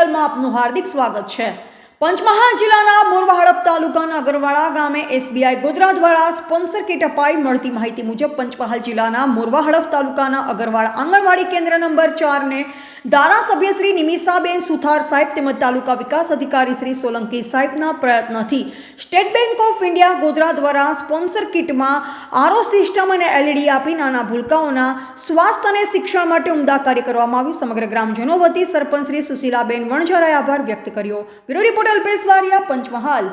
આપનું હાર્દિક સ્વાગત છે. પંચમહાલ જિલ્લાના મોરવા હડપ તાલુકાના અગરવાડા ગામે એસબીઆઈ ગોધરા દ્વારા સ્પોન્સર કીટ અપાઈ મળતી માહિતી મુજબ પંચમહાલ જિલ્લાના મોરવા હડફ તાલુકાના અગરવાડા આંગણવાડી કેન્દ્ર નંબર ચારને ધારાસભ્ય શ્રી નિમિષાબેન સુથાર સાહેબ તેમજ તાલુકા વિકાસ અધિકારી શ્રી સોલંકી સાહેબના પ્રયત્નથી State Bank of India Godhra દ્વારા સ્પોન્સર કિટમાં આરો સિસ્ટમ અને એલઈડી આપી નાના ભૂલકાઓના સ્વાસ્થ્ય અને શિક્ષણ માટે ઉમદા કાર્ય કરવામાં આવ્યું. સમગ્ર ગ્રામજનો વતી સરપંચ શ્રી સુશીલાબેન વણઝારાએ આભાર વ્યક્ત કર્યો. Bureau reporter Alpesh Variya, Panchmahal.